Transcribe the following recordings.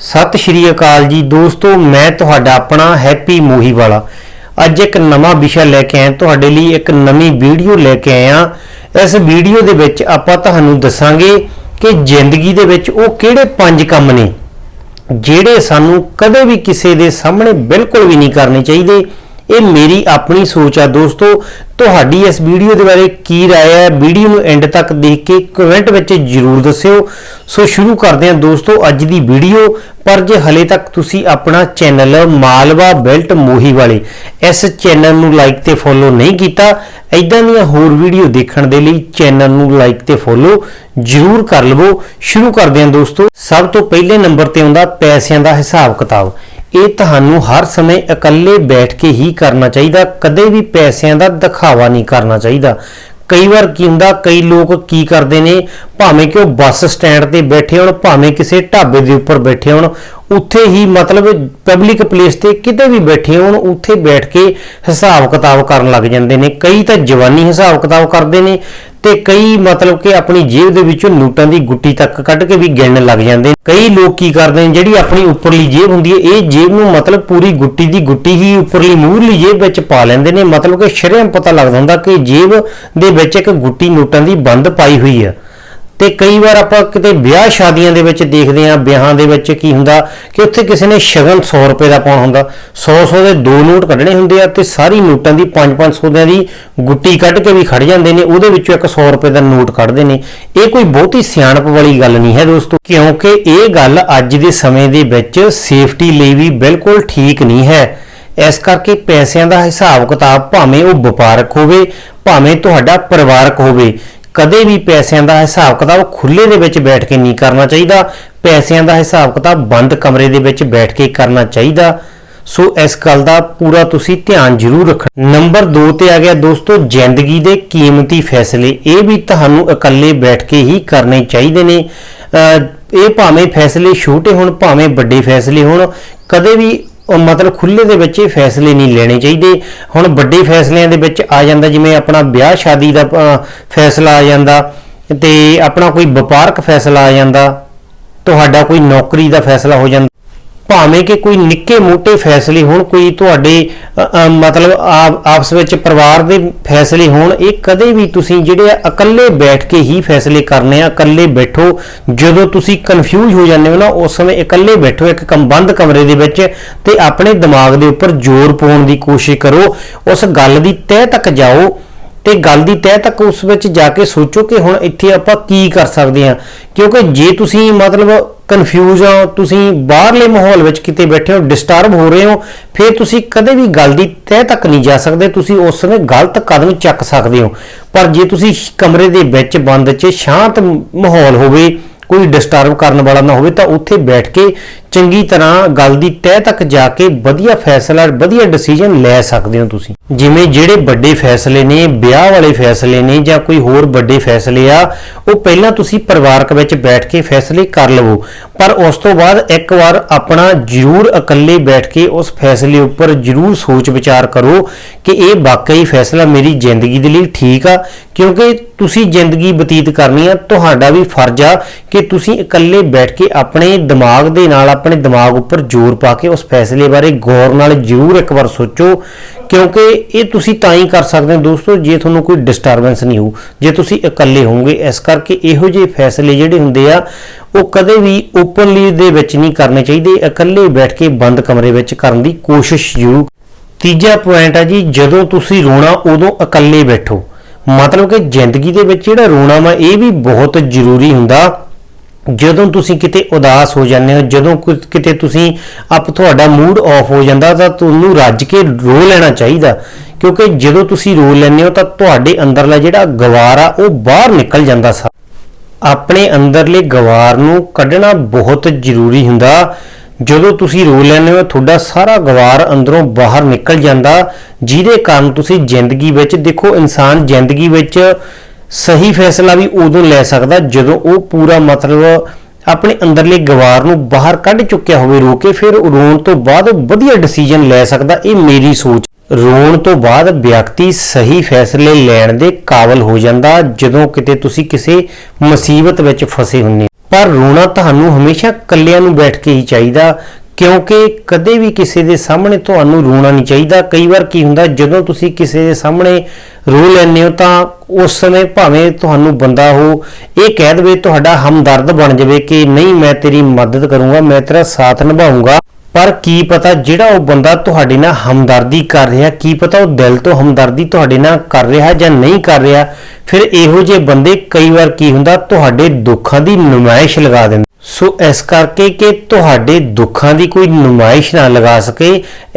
ਸਤਿ ਸ਼੍ਰੀ ਅਕਾਲ ਜੀ ਦੋਸਤੋ, ਮੈਂ ਤੁਹਾਡਾ ਆਪਣਾ ਹੈਪੀ ਮੋਹੀ ਵਾਲਾ। ਅੱਜ ਇੱਕ ਨਵਾਂ ਵਿਸ਼ਾ ਲੈ ਕੇ ਆਇਆ, ਤੁਹਾਡੇ ਲਈ ਇੱਕ ਨਵੀਂ ਵੀਡੀਓ ਲੈ ਕੇ ਆਇਆ। ਇਸ ਵੀਡੀਓ ਦੇ ਵਿੱਚ ਆਪਾਂ ਤੁਹਾਨੂੰ ਦੱਸਾਂਗੇ ਕਿ ਜ਼ਿੰਦਗੀ ਦੇ ਵਿੱਚ ਉਹ ਕਿਹੜੇ ਪੰਜ ਕੰਮ ਨੇ, ਜਿਹੜੇ ਸਾਨੂੰ ਕਦੇ ਵੀ ਕਿਸੇ ਦੇ ਸਾਹਮਣੇ ਬਿਲਕੁਲ ਵੀ ਨਹੀਂ ਕਰਨੇ ਚਾਹੀਦੇ। ਇਹ ਮੇਰੀ ਆਪਣੀ ਸੋਚ ਆ ਦੋਸਤੋ ਤੁਹਾਡੀ ਇਸ ਵੀਡੀਓ ਦੇ ਬਾਰੇ ਕੀ رائے ਹੈ ਵੀਡੀਓ ਨੂੰ ਐਂਡ ਤੱਕ ਦੇਖ ਕੇ ਕਮੈਂਟ ਵਿੱਚ ਜਰੂਰ ਦੱਸਿਓ ਸੋ ਸ਼ੁਰੂ ਕਰਦੇ ਹਾਂ ਦੋਸਤੋ ਅੱਜ ਦੀ ਵੀਡੀਓ ਪਰ ਜੇ ਹਲੇ ਤੱਕ ਤੁਸੀਂ ਆਪਣਾ ਚੈਨਲ ਮਾਲਵਾ ਬੈਲਟ ਮੋਹੀ ਵਾਲੇ ਇਸ ਚੈਨਲ ਨੂੰ ਲਾਈਕ ਤੇ ਫੋਲੋ ਨਹੀਂ ਕੀਤਾ ਐਦਾਂ ਦੀਆਂ ਹੋਰ ਵੀਡੀਓ ਦੇਖਣ ਦੇ ਲਈ ਚੈਨਲ ਨੂੰ ਲਾਈਕ ਤੇ ਫੋਲੋ ਜਰੂਰ ਕਰ ਲਵੋ ਸ਼ੁਰੂ ਕਰਦੇ ਹਾਂ ਦੋਸਤੋ ਸਭ ਤੋਂ ਪਹਿਲੇ ਨੰਬਰ ਤੇ ਆਉਂਦਾ ਪੈਸਿਆਂ ਦਾ ਹਿਸਾਬ ਕਿਤਾਬ ਇਹ ਤੁਹਾਨੂੰ ਹਰ ਸਮੇਂ ਇਕੱਲੇ ਬੈਠ ਕੇ ਹੀ ਕਰਨਾ ਚਾਹੀਦਾ, ਕਦੇ ਵੀ ਪੈਸਿਆਂ ਦਾ ਦਿਖਾਵਾ ਨਹੀਂ ਕਰਨਾ ਚਾਹੀਦਾ। ਕਈ ਵਾਰ ਕੀ ਹੁੰਦਾ, ਕਈ ਲੋਕ ਕੀ ਕਰਦੇ ਨੇ, ਭਾਵੇਂ ਕਿ ਉਹ ਬੱਸ ਸਟੈਂਡ ਤੇ ਬੈਠੇ ਹੋਣ, ਭਾਵੇਂ ਕਿਸੇ ਢਾਬੇ ਦੇ ਉੱਪਰ ਬੈਠੇ ਹੋਣ ਉੱਥੇ ਹੀ ਮਤਲਬ ਪਬਲਿਕ ਪਲੇਸ ਤੇ ਕਿਤੇ ਵੀ ਬੈਠੇ ਹੋਣ, ਉੱਥੇ ਬੈਠ ਕੇ ਹਿਸਾਬ ਕਿਤਾਬ ਕਰਨ ਲੱਗ ਜਾਂਦੇ ਨੇ। ਕਈ ਤਾਂ ਜਵਾਨੀ ਹਿਸਾਬ ਕਿਤਾਬ ਕਰਦੇ ਨੇ ਤੇ ਕਈ ਮਤਲਬ ਕਿ ਆਪਣੀ ਜੇਬ ਦੇ ਵਿੱਚੋਂ ਨੋਟਾਂ ਦੀ ਗੁੱਟੀ ਤੱਕ ਕੱਢ ਕੇ ਵੀ ਗਿਣਨ ਲੱਗ ਜਾਂਦੇ ਨੇ। ਕਈ ਲੋਕ ਕੀ ਕਰਦੇ ਨੇ, ਜਿਹੜੀ ਆਪਣੀ ਉੱਪਰਲੀ ਜੇਬ ਹੁੰਦੀ ਹੈ, ਇਹ ਜੇਬ ਨੂੰ ਮਤਲਬ ਪੂਰੀ ਗੁੱਟੀ ਦੀ ਗੁੱਟੀ ਹੀ ਉੱਪਰਲੀ ਮੂਹਰਲੀ ਜੇਬ ਵਿੱਚ ਪਾ ਲੈਂਦੇ ਨੇ। ਮਤਲਬ ਕਿ ਸ਼ਰਮ ਪਤਾ ਲੱਗਦਾ ਹੁੰਦਾ ਕਿ ਜੇਬ ਦੇ ਵਿੱਚ ਇੱਕ ਗੁੱਟੀ ਨੋਟਾਂ ਦੀ ਬੰਦ ਪਾਈ ਹੋਈ ਹੈ। ਤੇ ਕਈ ਵਾਰ ਆਪਾਂ ਕਿਤੇ ਵਿਆਹ ਸ਼ਾਦੀਆਂ ਦੇ ਵਿੱਚ ਦੇਖਦੇ ਆਂ ਵਿਆਹਾਂ ਦੇ ਵਿੱਚ ਕੀ ਹੁੰਦਾ ਕਿ ਉੱਥੇ ਕਿਸੇ ਨੇ ਸ਼ਗਨ 100 ਰੁਪਏ ਦਾ ਪਾਉਣਾ ਹੁੰਦਾ। 100 100 ਦੇ ਦੋ ਨੋਟ ਕੱਢਣੇ ਹੁੰਦੇ ਆ ਤੇ ਸਾਰੀ ਨੋਟਾਂ ਦੀ 5-500 ਦੀ ਗੁੱਟੀ ਕੱਢ ਕੇ ਵੀ ਖੜ ਜਾਂਦੇ ਨੇ, ਉਹਦੇ ਵਿੱਚੋਂ ਇੱਕ 100 ਰੁਪਏ ਦਾ ਨੋਟ ਕੱਢਦੇ ਨੇ। ਇਹ ਕੋਈ ਬਹੁਤੀ ਸਿਆਣਪ ਵਾਲੀ ਗੱਲ ਨਹੀਂ ਹੈ ਦੋਸਤੋ, ਕਿਉਂਕਿ ਇਹ ਗੱਲ ਅੱਜ ਦੇ ਸਮੇਂ ਦੇ ਵਿੱਚ ਸੇਫਟੀ ਲਈ ਵੀ ਬਿਲਕੁਲ ਠੀਕ ਨਹੀਂ ਹੈ। ਇਸ ਕਰਕੇ ਪੈਸਿਆਂ ਦਾ ਹਿਸਾਬ ਕਿਤਾਬ ਭਾਵੇਂ ਉਹ ਵਪਾਰਕ ਹੋਵੇ, ਭਾਵੇਂ ਤੁਹਾਡਾ ਪਰਿਵਾਰਕ ਹੋਵੇ ਕਦੇ ਵੀ ਪੈਸਿਆਂ ਦਾ ਹਿਸਾਬ ਕਿਤਾਬ ਖੁੱਲੇ ਦੇ ਵਿੱਚ ਬੈਠ ਕੇ ਨਹੀਂ ਕਰਨਾ ਚਾਹੀਦਾ। ਪੈਸਿਆਂ ਦਾ ਹਿਸਾਬ ਕਿਤਾਬ ਬੰਦ ਕਮਰੇ ਦੇ ਵਿੱਚ ਬੈਠ ਕੇ ਕਰਨਾ ਚਾਹੀਦਾ। ਸੋ ਇਸ ਗੱਲ ਦਾ ਪੂਰਾ ਤੁਸੀਂ ਧਿਆਨ ਜ਼ਰੂਰ ਰੱਖਣਾ। ਨੰਬਰ 2 ਤੇ ਆ ਗਿਆ ਦੋਸਤੋ, ਜ਼ਿੰਦਗੀ ਦੇ ਕੀਮਤੀ ਫੈਸਲੇ। ਇਹ ਵੀ ਤੁਹਾਨੂੰ ਇਕੱਲੇ ਬੈਠ ਕੇ ਹੀ ਕਰਨੇ ਚਾਹੀਦੇ ਨੇ। ਇਹ ਭਾਵੇਂ ਫੈਸਲੇ ਛੋਟੇ ਹੋਣ, ਭਾਵੇਂ ਵੱਡੇ ਫੈਸਲੇ ਹੋਣ। ਕਦੇ ਵੀ ਉਹ ਮਤਲਬ ਖੁੱਲੇ ਦੇ ਵਿੱਚ ਇਹ ਫੈਸਲੇ ਨਹੀਂ ਲੈਣੇ ਚਾਹੀਦੇ। ਹੁਣ ਵੱਡੇ ਫੈਸਲਿਆਂ ਦੇ ਵਿੱਚ ਆ ਜਾਂਦਾ, ਜਿਵੇਂ ਆਪਣਾ ਵਿਆਹ ਸ਼ਾਦੀ ਦਾ ਫੈਸਲਾ ਆ ਜਾਂਦਾ ਤੇ ਆਪਣਾ ਕੋਈ ਵਪਾਰਕ ਫੈਸਲਾ ਆ ਜਾਂਦਾ, ਤੁਹਾਡਾ ਕੋਈ ਨੌਕਰੀ ਦਾ ਫੈਸਲਾ ਹੋ ਜਾਂਦਾ। ਭਾਵੇਂ ਕਿ ਕੋਈ ਨਿੱਕੇ ਮੋਟੇ ਫੈਸਲੇ ਹੋਣ, ਕੋਈ ਤੁਹਾਡੇ ਮਤਲਬ ਆਪ- ਆਪਸ ਵਿੱਚ ਪਰਿਵਾਰ ਦੇ ਫੈਸਲੇ ਹੋਣ, ਇਹ ਕਦੇ ਵੀ ਤੁਸੀਂ ਜਿਹੜੇ ਆ ਇਕੱਲੇ ਬੈਠ ਕੇ ਹੀ ਫੈਸਲੇ ਕਰਨੇ ਆ, ਇਕੱਲੇ ਬੈਠੋ। ਜਦੋਂ ਤੁਸੀਂ ਕਨਫਿਊਜ਼ ਹੋ ਜਾਂਦੇ ਹੋ ਨਾ, ਉਸ ਸਮੇਂ ਇਕੱਲੇ ਬੈਠੋ, ਇੱਕ ਕਮ ਕਮਰੇ ਦੇ ਵਿੱਚ ਤੇ ਆਪਣੇ ਦਿਮਾਗ ਦੇ ਉੱਪਰ ਜ਼ੋਰ ਪਾਉਣ ਦੀ ਕੋਸ਼ਿਸ਼ ਕਰੋ। ਉਸ ਗੱਲ ਦੀ ਤਹਿ ਤੱਕ ਜਾਓ। ਤੇ ਗੱਲ ਦੀ ਤਹਿ ਤੱਕ ਉਸ ਵਿੱਚ ਜਾ ਕੇ ਸੋਚੋ ਕਿ ਹੁਣ ਇੱਥੇ ਆਪਾਂ ਕੀ ਕਰ ਸਕਦੇ ਹਾਂ। ਕਿਉਂਕਿ ਜੇ ਤੁਸੀਂ ਮਤਲਬ ਕਨਫਿਊਜ਼ ਹੋ, ਤੁਸੀਂ ਬਾਹਰਲੇ ਮਾਹੌਲ ਵਿੱਚ ਕਿਤੇ ਬੈਠੇ ਹੋ ਡਿਸਟਰਬ ਹੋ ਰਹੇ ਹੋ, ਫਿਰ ਤੁਸੀਂ ਕਦੇ ਵੀ ਗੱਲ ਦੀ ਤਹਿ ਤੱਕ ਨਹੀਂ ਜਾ ਸਕਦੇ, ਤੁਸੀਂ ਉਸ ਸਮੇਂ ਗਲਤ ਕਦਮ ਚੱਕ ਸਕਦੇ ਹੋ। ਪਰ ਜੇ ਤੁਸੀਂ ਕਮਰੇ ਦੇ ਵਿੱਚ, ਬੰਦ 'ਚ ਸ਼ਾਂਤ ਮਾਹੌਲ ਹੋਵੇ, ਕੋਈ ਡਿਸਟਰਬ ਕਰਨ ਵਾਲਾ ਨਾ ਹੋਵੇ, ਤਾਂ ਉੱਥੇ ਬੈਠ ਕੇ ਚੰਗੀ ਤਰ੍ਹਾਂ ਗੱਲ ਦੀ ਤਹਿ ਤੱਕ ਜਾ ਕੇ ਵਧੀਆ ਫੈਸਲਾ ਵਧੀਆ ਡਿਸੀਜਨ ਲੈ ਸਕਦੇ ਹੋ ਤੁਸੀਂ। ਜਿਵੇਂ ਜਿਹੜੇ ਵੱਡੇ ਫੈਸਲੇ ਨੇ, ਵਿਆਹ ਵਾਲੇ ਫੈਸਲੇ ਨੇ ਜਾਂ ਕੋਈ ਹੋਰ ਵੱਡੇ ਫੈਸਲੇ ਆ, ਉਹ ਪਹਿਲਾਂ ਤੁਸੀਂ ਪਰਿਵਾਰਕ ਵਿੱਚ ਬੈਠ ਕੇ ਫੈਸਲੇ ਕਰ ਲਵੋ। ਪਰ ਉਸ ਤੋਂ ਬਾਅਦ ਇੱਕ ਵਾਰ ਆਪਣਾ ਜ਼ਰੂਰ ਇਕੱਲੇ ਬੈਠ ਕੇ ਉਸ ਫੈਸਲੇ ਉੱਪਰ ਜ਼ਰੂਰ ਸੋਚ ਵਿਚਾਰ ਕਰੋ ਕਿ ਇਹ ਵਾਕਈ ਫੈਸਲਾ ਮੇਰੀ ਜ਼ਿੰਦਗੀ ਦੇ ਲਈ ਠੀਕ ਆ, ਕਿਉਂਕਿ ਤੁਸੀਂ ਜ਼ਿੰਦਗੀ ਬਤੀਤ ਕਰਨੀ ਆ, ਤੁਹਾਡਾ ਵੀ ਫਰਜ਼ ਆ ਕਿ ਤੁਸੀਂ ਇਕੱਲੇ ਬੈਠ ਕੇ ਆਪਣੇ ਦਿਮਾਗ ਦੇ ਨਾਲ ਆਪਣੇ ਦਿਮਾਗ ਉੱਪਰ ਜ਼ੋਰ ਪਾ ਕੇ ਉਸ ਫੈਸਲੇ ਬਾਰੇ ਗੌਰ ਨਾਲ ਜ਼ਰੂਰ ਇੱਕ ਵਾਰ ਸੋਚੋ, ਕਿਉਂਕਿ ਇਹ ਤੁਸੀਂ ਤਾਂ ਹੀ ਕਰ ਸਕਦੇ ਹੋ ਦੋਸਤੋ, ਜੇ ਤੁਹਾਨੂੰ ਕੋਈ ਡਿਸਟਰਬੈਂਸ ਨਹੀਂ ਹੋ ਜੇ ਤੁਸੀਂ ਇਕੱਲੇ ਹੋਵੋਗੇ, ਇਸ ਕਰਕੇ ਇਹੋ ਜਿਹੇ ਫੈਸਲੇ ਜਿਹੜੇ ਹੁੰਦੇ ਆ, ਉਹ ਕਦੇ ਵੀ ਓਪਨਲੀ ਦੇ ਵਿੱਚ ਨਹੀਂ ਕਰਨੇ ਚਾਹੀਦੇ, ਇਕੱਲੇ ਬੈਠ ਕੇ ਬੰਦ ਕਮਰੇ ਵਿੱਚ ਕਰਨ ਦੀ ਕੋਸ਼ਿਸ਼ ਜ਼ਰੂਰ। ਤੀਜਾ ਪੁਆਇੰਟ ਆ ਜੀ, ਜਦੋਂ ਤੁਸੀਂ ਰੋਣਾ, ਉਦੋਂ ਇਕੱਲੇ ਬੈਠੋ। ਮਤਲਬ ਕਿ ਜ਼ਿੰਦਗੀ ਦੇ ਵਿੱਚ ਜਿਹੜਾ ਰੋਣਾ ਵਾ, ਇਹ ਵੀ ਬਹੁਤ ਜ਼ਰੂਰੀ ਹੁੰਦਾ। ਜਦੋਂ ਤੁਸੀਂ ਕਿਤੇ ਉਦਾਸ ਹੋ ਜਾਂਦੇ ਹੋ, ਜਦੋਂ ਕੁ- ਕਿਤੇ ਤੁਸੀਂ ਆਪ ਤੁਹਾਡਾ ਮੂਡ ਆਫ ਹੋ ਜਾਂਦਾ, ਤਾਂ ਤੁਹਾਨੂੰ ਰੱਜ ਕੇ ਰੋ ਲੈਣਾ ਚਾਹੀਦਾ। ਕਿਉਂਕਿ ਜਦੋਂ ਤੁਸੀਂ ਰੋ ਲੈਂਦੇ ਹੋ, ਤਾਂ ਤੁਹਾਡੇ ਅੰਦਰਲਾ ਜਿਹੜਾ ਗਵਾਰ ਆ, ਉਹ ਬਾਹਰ ਨਿਕਲ ਜਾਂਦਾ ਸਾ। ਆਪਣੇ ਅੰਦਰਲੇ ਗਵਾਰ ਨੂੰ ਕੱਢਣਾ ਬਹੁਤ ਜ਼ਰੂਰੀ ਹੁੰਦਾ। ਜਦੋਂ ਤੁਸੀਂ ਰੋ ਲੈਂਦੇ ਹੋ, ਤੁਹਾਡਾ ਸਾਰਾ ਗਵਾਰ ਅੰਦਰੋਂ ਬਾਹਰ ਨਿਕਲ ਜਾਂਦਾ। ਜਿਹਦੇ ਕਾਰਨ ਤੁਸੀਂ ਜ਼ਿੰਦਗੀ ਵਿੱਚ, ਦੇਖੋ, ਇਨਸਾਨ ਜ਼ਿੰਦਗੀ ਵਿੱਚ ਸਹੀ ਫੈਸਲਾ ਵੀ ਉਦੋਂ ਲੈ ਸਕਦਾ ਜਦੋਂ ਉਹ ਪੂਰਾ ਮਤਲਬ ਆਪਣੇ ਅੰਦਰਲੇ ਗਵਾਰ ਨੂੰ ਬਾਹਰ ਕੱਢ ਚੁੱਕਿਆ ਹੋਵੇ, ਰੋ ਕੇ ਫਿਰ ਰੋਣ ਤੋਂ ਬਾਅਦ ਵਧੀਆ ਡਿਸੀਜਨ ਲੈ ਸਕਦਾ, ਇਹ ਮੇਰੀ ਸੋਚ ਰੋਣ ਤੋਂ ਬਾਅਦ ਵਿਅਕਤੀ ਸਹੀ ਫੈਸਲੇ ਲੈਣ ਦੇ ਕਾਬਲ ਹੋ ਜਾਂਦਾ ਜਦੋਂ ਕਿਤੇ ਤੁਸੀਂ ਕਿਸੇ ਮੁਸੀਬਤ ਵਿੱਚ ਫਸੇ ਹੁੰਦੇ ਹੋ। ਪਰ ਰੋਣਾ ਤੁਹਾਨੂੰ ਹਮੇਸ਼ਾ ਇਕੱਲਿਆਂ ਨੂੰ ਬੈਠ ਕੇ ਹੀ ਚਾਹੀਦਾ ਕਿਉਂਕਿ ਕਦੇ ਵੀ ਕਿਸੇ ਦੇ ਸਾਹਮਣੇ ਤੁਹਾਨੂੰ ਰੋਣਾ ਨਹੀਂ ਚਾਹੀਦਾ। ਕਈ ਵਾਰ ਕੀ ਹੁੰਦਾ, ਜਦੋਂ ਤੁਸੀਂ ਕਿਸੇ ਦੇ ਸਾਹਮਣੇ ਰੋ ਲੈਂਦੇ ਹੋ ਤਾਂ ਉਸ ਸਮੇਂ ਭਾਵੇਂ ਤੁਹਾਨੂੰ ਬੰਦਾ ਉਹ ਇਹ ਕਹਿ ਦੇਵੇ ਤੁਹਾਡਾ ਹਮਦਰਦ ਬਣ ਜਾਵੇ ਕਿ ਨਹੀਂ, ਮੈਂ ਤੇਰੀ ਮਦਦ ਕਰੂੰਗਾ, ਮੈਂ ਤੇਰਾ ਸਾਥ ਨਿਭਾਉਂਗਾ ਪਰ ਕੀ ਪਤਾ ਜਿਹੜਾ ਉਹ ਬੰਦਾ ਤੁਹਾਡੇ ਨਾਲ ਹਮਦਰਦੀ ਕਰ ਰਿਹਾ, ਕੀ ਪਤਾ ਉਹ ਦਿਲ ਤੋਂ ਹਮਦਰਦੀ ਤੁਹਾਡੇ ਨਾਲ ਕਰ ਰਿਹਾ ਜਾਂ ਨਹੀਂ ਕਰ ਰਿਹਾ। ਫਿਰ ਇਹੋ ਜਿਹੇ ਬੰਦੇ ਕਈ ਵਾਰ ਕੀ ਹੁੰਦਾ, ਤੁਹਾਡੇ ਦੁੱਖਾਂ ਦੀ ਨੁਮਾਇਸ਼ ਲਗਾ ਦਿੰਦੇ ਸੋ ਇਸ ਕਰਕੇ ਕਿ ਤੁਹਾਡੇ ਦੁੱਖਾਂ ਦੀ ਕੋਈ ਨੁਮਾਇਸ਼ ਨਾ ਲਗਾ ਸਕੇ,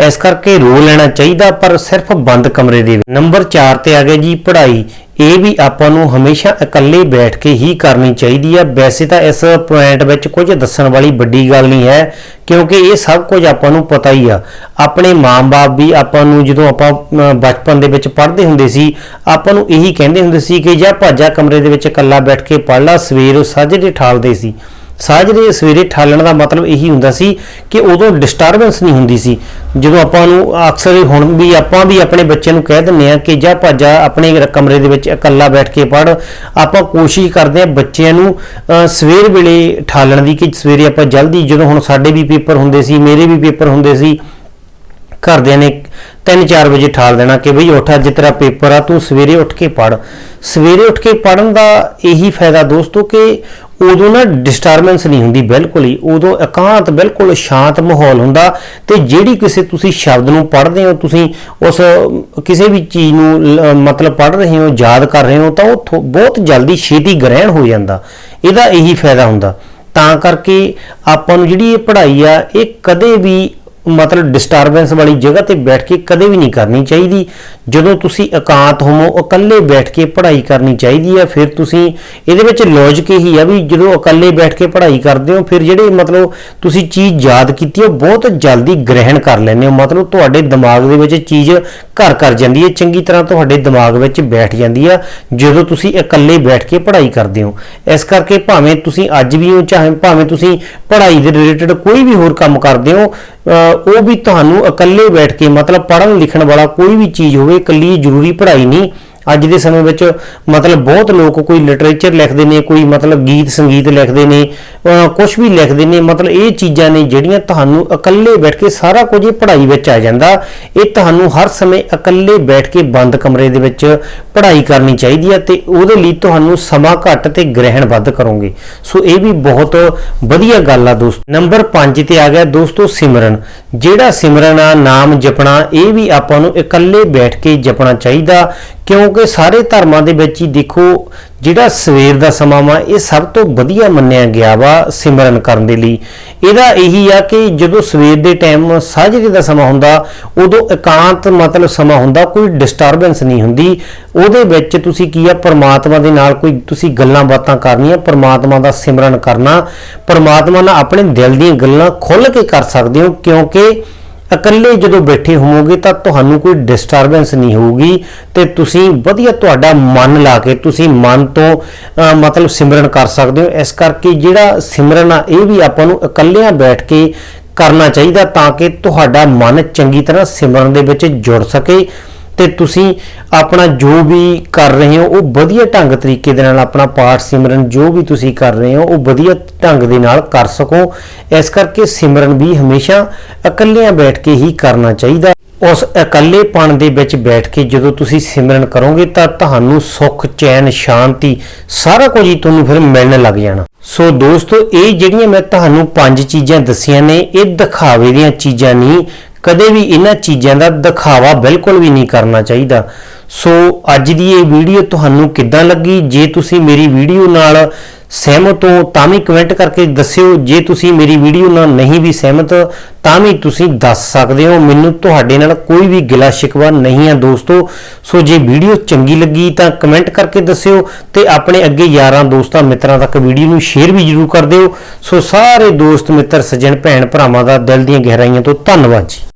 ਇਸ ਕਰਕੇ ਰੋ ਲੈਣਾ ਚਾਹੀਦਾ, ਪਰ ਸਿਰਫ ਬੰਦ ਕਮਰੇ ਦੇ ਨੰਬਰ 4 ਤੇ ਆ ਗਿਆ ਜੀ, ਪੜ੍ਹਾਈ। ਇਹ ਵੀ ਆਪਾਂ ਨੂੰ ਹਮੇਸ਼ਾ ਇਕੱਲੇ ਬੈਠ ਕੇ ਹੀ ਕਰਨੀ ਚਾਹੀਦੀ ਆ। ਵੈਸੇ ਤਾਂ ਇਸ ਪੁਆਇੰਟ ਵਿੱਚ ਕੁਝ ਦੱਸਣ ਵਾਲੀ ਵੱਡੀ ਗੱਲ ਨਹੀਂ ਹੈ, ਕਿਉਂਕਿ ਇਹ ਸਭ ਕੁਝ ਆਪਾਂ ਨੂੰ ਪਤਾ ਹੀ ਆ। ਆਪਣੇ ਮਾਂ-ਬਾਪ ਵੀ ਆਪਾਂ ਨੂੰ ਜਦੋਂ ਆਪਾਂ ਬਚਪਨ ਦੇ ਵਿੱਚ ਪੜ੍ਹਦੇ ਹੁੰਦੇ ਸੀ, ਆਪਾਂ ਨੂੰ ਇਹੀ ਕਹਿੰਦੇ ਹੁੰਦੇ ਸੀ ਕਿ ਜਾਂ ਭਾਜਾ ਕਮਰੇ ਦੇ ਵਿੱਚ ਇਕੱਲਾ ਬੈਠ ਕੇ ਪੜ੍ਹ ਲਾ, ਸਵੇਰ ਸਾਜਰੇ ਠਾਲਦੇ ਸੀ। ਸਾਜਰੇ ਸਵੇਰੇ ਠਾਲਣ ਦਾ ਮਤਲਬ ਇਹੀ ਹੁੰਦਾ ਸੀ ਕਿ ਉਦੋਂ ਡਿਸਟਰਬੈਂਸ ਨਹੀਂ ਹੁੰਦੀ ਸੀ। ਜਦੋਂ ਆਪਾਂ ਨੂੰ ਅਕਸਰ ਹੀ ਹੁਣ ਵੀ ਆਪਾਂ ਵੀ ਆਪਣੇ ਬੱਚੇ ਨੂੰ ਕਹਿ ਦਿੰਦੇ ਆ ਕਿ ਜਾ ਭਾਜਾ ਆਪਣੇ ਕਮਰੇ ਦੇ ਵਿੱਚ ਇਕੱਲਾ ਬੈਠ ਕੇ ਪੜ੍ਹ। ਆਪਾਂ ਕੋਸ਼ਿਸ਼ ਕਰਦੇ ਆ ਬੱਚਿਆਂ ਨੂੰ ਸਵੇਰ ਵੇਲੇ ਠਾਲਣ ਦੀ ਕਿ ਸਵੇਰੇ ਆਪਾਂ ਜਲਦੀ, ਜਦੋਂ ਹੁਣ ਸਾਡੇ ਵੀ ਪੇਪਰ ਹੁੰਦੇ ਸੀ, ਮੇਰੇ ਵੀ ਪੇਪਰ ਹੁੰਦੇ ਸੀ, ਘਰਦਿਆਂ ਨੇ 3-4 ਵਜੇ ਠਾਲ ਦੇਣਾ ਕਿ ਬਈ ਉੱਠ, ਅੱਜ ਤੇਰਾ ਪੇਪਰ ਆ, ਤੂੰ ਸਵੇਰੇ ਉੱਠ ਕੇ ਪੜ ਸਵੇਰੇ ਉੱਠ ਕੇ ਪੜਨ ਦਾ ਇਹੀ ਫਾਇਦਾ ਦੋਸਤੋ ਕਿ ਉਦੋਂ ਨਾ ਡਿਸਟਰਬੈਂਸ ਨਹੀਂ ਹੁੰਦੀ ਬਿਲਕੁਲ ਹੀ, ਉਦੋਂ ਇਕਾਂਤ ਬਿਲਕੁਲ ਸ਼ਾਂਤ ਮਾਹੌਲ ਹੁੰਦਾ ਤੇ ਜਿਹੜੀ ਕਿਸੇ ਤੁਸੀਂ ਸ਼ਬਦ ਨੂੰ ਪੜ੍ਹਦੇ ਹੋ, ਤੁਸੀਂ ਉਸ ਕਿਸੇ ਵੀ ਚੀਜ਼ ਨੂੰ ਲ- ਮਤਲਬ ਪੜ੍ਹ ਰਹੇ ਹੋ, ਯਾਦ ਕਰ ਰਹੇ ਹੋ, ਤਾਂ ਉਹ ਥੋ- ਬਹੁਤ ਜਲਦੀ ਛੇਤੀ ਗ੍ਰਹਿਣ ਹੋ ਜਾਂਦਾ, ਇਹਦਾ ਇਹੀ ਫਾਇਦਾ ਹੁੰਦਾ। ਤਾਂ ਕਰਕੇ ਆਪਾਂ ਨੂੰ ਜਿਹੜੀ ਇਹ ਪੜ੍ਹਾਈ ਆ, ਇਹ ਕਦੇ ਵੀ ਮਤਲਬ ਡਿਸਟਰਬੈਂਸ ਵਾਲੀ ਜਗ੍ਹਾ ਤੇ ਬੈਠ ਕੇ ਕਦੇ ਵੀ ਨਹੀਂ ਕਰਨੀ ਚਾਹੀਦੀ। ਜਦੋਂ ਤੁਸੀਂ ਇਕਾਂਤ ਹੋਵੋ, ਇਕੱਲੇ ਬੈਠ ਕੇ ਪੜ੍ਹਾਈ ਕਰਨੀ ਚਾਹੀਦੀ ਆ ਫਿਰ ਤੁਸੀਂ ਇਹਦੇ ਵਿੱਚ ਲੌਜੀਕ ਇਹੀ ਆ ਵੀ ਜਦੋਂ ਇਕੱਲੇ ਬੈਠ ਕੇ ਪੜ੍ਹਾਈ ਕਰਦੇ ਹੋ, ਫਿਰ ਜਿਹੜੇ ਮਤਲਬ ਤੁਸੀਂ ਚੀਜ਼ ਯਾਦ ਕੀਤੀ ਉਹ ਬਹੁਤ ਜਲਦੀ ਗ੍ਰਹਿਣ ਕਰ ਲੈਂਦੇ ਹੋ। ਮਤਲਬ ਤੁਹਾਡੇ ਦਿਮਾਗ ਦੇ ਵਿੱਚ ਚੀਜ਼ ਘਰ ਕਰ ਜਾਂਦੀ ਹੈ, ਚੰਗੀ ਤਰ੍ਹਾਂ ਤੁਹਾਡੇ ਦਿਮਾਗ ਵਿੱਚ ਬੈਠ ਜਾਂਦੀ ਆ ਜਦੋਂ ਤੁਸੀਂ ਇਕੱਲੇ ਬੈਠ ਕੇ ਪੜ੍ਹਾਈ ਕਰਦੇ ਹੋ। ਇਸ ਕਰਕੇ ਭਾਵੇਂ ਤੁਸੀਂ ਅੱਜ ਵੀ ਹੋ, ਚਾਹੇ ਭਾਵੇਂ ਤੁਸੀਂ ਪੜ੍ਹਾਈ ਦੇ ਰਿਲੇਟਡ ਕੋਈ ਵੀ ਹੋਰ ਕੰਮ ਕਰਦੇ ਹੋ ਉਹ ਵੀ ਤੁਹਾਨੂੰ ਇਕੱਲੇ ਬੈਠ ਕੇ ਮਤਲਬ ਪੜ੍ਹਨ ਲਿਖਣ ਵਾਲਾ ਕੋਈ ਵੀ ਚੀਜ਼ ਹੋਵੇ, ਇਕੱਲੀ ਜ਼ਰੂਰੀ ਪੜ੍ਹਾਈ ਨਹੀਂ ਅੱਜ ਦੇ ਸਮੇਂ ਵਿੱਚ ਮਤਲਬ ਬਹੁਤ ਲੋਕ ਕੋਈ ਲਿਟਰੇਚਰ ਲਿਖਦੇ ਨੇ, ਕੋਈ ਮਤਲਬ ਗੀਤ ਸੰਗੀਤ ਲਿਖਦੇ ਨੇ ਕੁਝ ਵੀ ਲਿਖਦੇ ਨੇ, ਮਤਲਬ ਇਹ ਚੀਜ਼ਾਂ ਨੇ ਜਿਹੜੀਆਂ ਤੁਹਾਨੂੰ ਇਕੱਲੇ ਬੈਠ ਕੇ ਸਾਰਾ ਕੁਝ ਇਹ ਪੜ੍ਹਾਈ ਵਿੱਚ ਆ ਜਾਂਦਾ। ਇਹ ਤੁਹਾਨੂੰ ਹਰ ਸਮੇਂ ਇਕੱਲੇ ਬੈਠ ਕੇ ਬੰਦ ਕਮਰੇ ਦੇ ਵਿੱਚ ਪੜ੍ਹਾਈ ਕਰਨੀ ਚਾਹੀਦੀ ਹੈ ਤੇ ਉਹਦੇ ਲਈ ਤੁਹਾਨੂੰ ਸਮਾਂ ਘੱਟ ਤੇ ਗ੍ਰਹਿਣ ਵੱਧ ਕਰੋਗੇ। ਸੋ ਇਹ ਵੀ ਬਹੁਤ ਵਧੀਆ ਗੱਲ ਆ ਦੋਸਤ। ਨੰਬਰ 5 ਤੇ ਆ ਗਿਆ ਦੋਸਤੋ ਸਿਮਰਨ। ਜਿਹੜਾ ਸਿਮਰਨ ਆ, ਨਾਮ ਜਪਣਾ, ਇਹ ਵੀ ਆਪਾਂ ਨੂੰ ਇਕੱਲੇ ਬੈਠ ਕੇ ਜਪਣਾ ਚਾਹੀਦਾ। ਕਿਉਂਕਿ ਸਾਰੇ ਧਰਮਾਂ ਦੇ ਵਿੱਚ ਹੀ ਦੇਖੋ, ਜਿਹੜਾ ਸਵੇਰ ਦਾ ਸਮਾਂ ਵਾ, ਇਹ ਸਭ ਤੋਂ ਵਧੀਆ ਮੰਨਿਆ ਗਿਆ ਵਾ ਸਿਮਰਨ ਕਰਨ ਦੇ ਲਈ। ਇਹਦਾ ਇਹੀ ਆ ਕਿ ਜਦੋਂ ਸਵੇਰ ਦੇ ਟਾਈਮ ਸਾਜਰੇ ਦਾ ਸਮਾਂ ਹੁੰਦਾ, ਉਦੋਂ ਇਕਾਂਤ ਮਤਲਬ ਸਮਾਂ ਹੁੰਦਾ, ਕੋਈ ਡਿਸਟਰਬੈਂਸ ਨਹੀਂ ਹੁੰਦੀ। ਉਹਦੇ ਵਿੱਚ ਤੁਸੀਂ ਕੀ ਆ, ਪਰਮਾਤਮਾ ਦੇ ਨਾਲ ਕੋਈ ਤੁਸੀਂ ਗੱਲਾਂ ਬਾਤਾਂ ਕਰਨੀਆਂ, ਪਰਮਾਤਮਾ ਦਾ ਸਿਮਰਨ ਕਰਨਾ, ਪਰਮਾਤਮਾ ਨਾਲ ਆਪਣੇ ਦਿਲ ਦੀਆਂ ਗੱਲਾਂ ਖੁੱਲ੍ਹ ਕੇ ਕਰ ਸਕਦੇ ਹੋ, ਕਿਉਂਕਿ ਇਕੱਲੇ ਜਦੋਂ ਬੈਠੇ ਹੋਵੋਗੇ ਤਾਂ ਤੁਹਾਨੂੰ ਕੋਈ ਡਿਸਟਰਬੈਂਸ ਨਹੀਂ ਹੋਊਗੀ ਤੇ ਤੁਸੀਂ ਵਧੀਆ ਤੁਹਾਡਾ ਮਨ ਲਾ ਕੇ ਤੁਸੀਂ ਮਨ ਤੋਂ ਮਤਲਬ ਸਿਮਰਨ ਕਰ ਸਕਦੇ ਹੋ। ਇਸ ਕਰਕੇ ਜਿਹੜਾ ਸਿਮਰਨ ਆ, ਇਹ ਵੀ ਆਪਾਂ ਨੂੰ ਇਕੱਲਿਆਂ ਬੈਠ ਕੇ ਕਰਨਾ ਚਾਹੀਦਾ ਤਾਂ ਕਿ ਤੁਹਾਡਾ ਮਨ ਚੰਗੀ ਤਰ੍ਹਾਂ ਸਿਮਰਨ ਦੇ ਵਿੱਚ ਜੁੜ ਸਕੇ। ਤੇ ਤੁਸੀਂ ਆਪਣਾ ਜੋ ਵੀ ਕਰ ਰਹੇ ਹੋ, ਉਹ ਵਧੀਆ ਢੰਗ ਤਰੀਕੇ ਦੇ ਨਾਲ ਆਪਣਾ ਪਾਠ ਸਿਮਰਨ ਜੋ ਵੀ ਤੁਸੀਂ ਕਰ ਰਹੇ ਹੋ, ਉਹ ਵਧੀਆ ਢੰਗ ਦੇ ਨਾਲ ਕਰ ਸਕੋ। ਇਸ ਕਰਕੇ ਸਿਮਰਨ ਵੀ ਹਮੇਸ਼ਾ ਇਕੱਲਿਆਂ ਬੈਠ ਕੇ ਹੀ ਕਰਨਾ ਚਾਹੀਦਾ ਉਸ ਇਕੱਲੇਪਣ ਦੇ ਵਿੱਚ ਬੈਠ ਕੇ ਜਦੋਂ ਤੁਸੀਂ ਸਿਮਰਨ ਕਰੋਗੇ ਤਾਂ ਤੁਹਾਨੂੰ ਸੁੱਖ, ਚੈਨ, ਸ਼ਾਂਤੀ ਸਾਰਾ ਕੁਝ ਹੀ ਤੁਹਾਨੂੰ ਫਿਰ ਮਿਲਣ ਲੱਗ ਜਾਣਾ। ਸੋ ਦੋਸਤੋ, ਇਹ ਜਿਹੜੀਆਂ ਮੈਂ ਤੁਹਾਨੂੰ ਪੰਜ ਚੀਜ਼ਾਂ ਦੱਸੀਆਂ ਨੇ, ਇਹ ਦਿਖਾਵੇ ਦੀਆਂ ਚੀਜ਼ਾਂ ਨਹੀਂ ਕਦੇ ਵੀ ਇਹਨਾਂ ਚੀਜ਼ਾਂ ਦਾ ਦਿਖਾਵਾ ਬਿਲਕੁਲ ਵੀ ਨਹੀਂ ਕਰਨਾ ਚਾਹੀਦਾ। ਸੋ ਅੱਜ ਦੀ ਇਹ ਵੀਡੀਓ ਤੁਹਾਨੂੰ ਕਿੱਦਾਂ ਲੱਗੀ? ਜੇ ਤੁਸੀਂ ਮੇਰੀ ਵੀਡੀਓ ਨਾਲ ਸਹਿਮਤ ਹੋ, ਤਾਂ ਵੀ ਕਮੈਂਟ ਕਰਕੇ ਦੱਸਿਓ। ਜੇ ਤੁਸੀਂ ਮੇਰੀ ਵੀਡੀਓ ਨਾਲ ਨਹੀਂ ਵੀ ਸਹਿਮਤ, ਤਾਂ ਵੀ ਤੁਸੀਂ ਦੱਸ ਸਕਦੇ ਹੋ। ਮੈਨੂੰ ਤੁਹਾਡੇ ਨਾਲ ਕੋਈ ਵੀ ਗਿਲਾ ਸ਼ਿਕਵਾ ਨਹੀਂ ਹੈ ਦੋਸਤੋ। ਸੋ ਜੇ ਵੀਡੀਓ ਚੰਗੀ ਲੱਗੀ, ਤਾਂ ਕਮੈਂਟ ਕਰਕੇ ਦੱਸਿਓ ਤੇ ਆਪਣੇ ਅੱਗੇ ਯਾਰਾਂ, ਦੋਸਤਾਂ, ਮਿੱਤਰਾਂ ਤੱਕ ਵੀਡੀਓ ਨੂੰ ਸ਼ੇਅਰ ਵੀ ਜਰੂਰ ਕਰ ਦਿਓ। ਸੋ ਸਾਰੇ ਦੋਸਤ, ਮਿੱਤਰ, ਸੱਜਣ, ਭੈਣ, ਭਰਾਵਾਂ ਦਾ ਦਿਲ ਦੀਆਂ ਗਹਿਰਾਈਆਂ ਤੋਂ ਧੰਨਵਾਦ ਜੀ।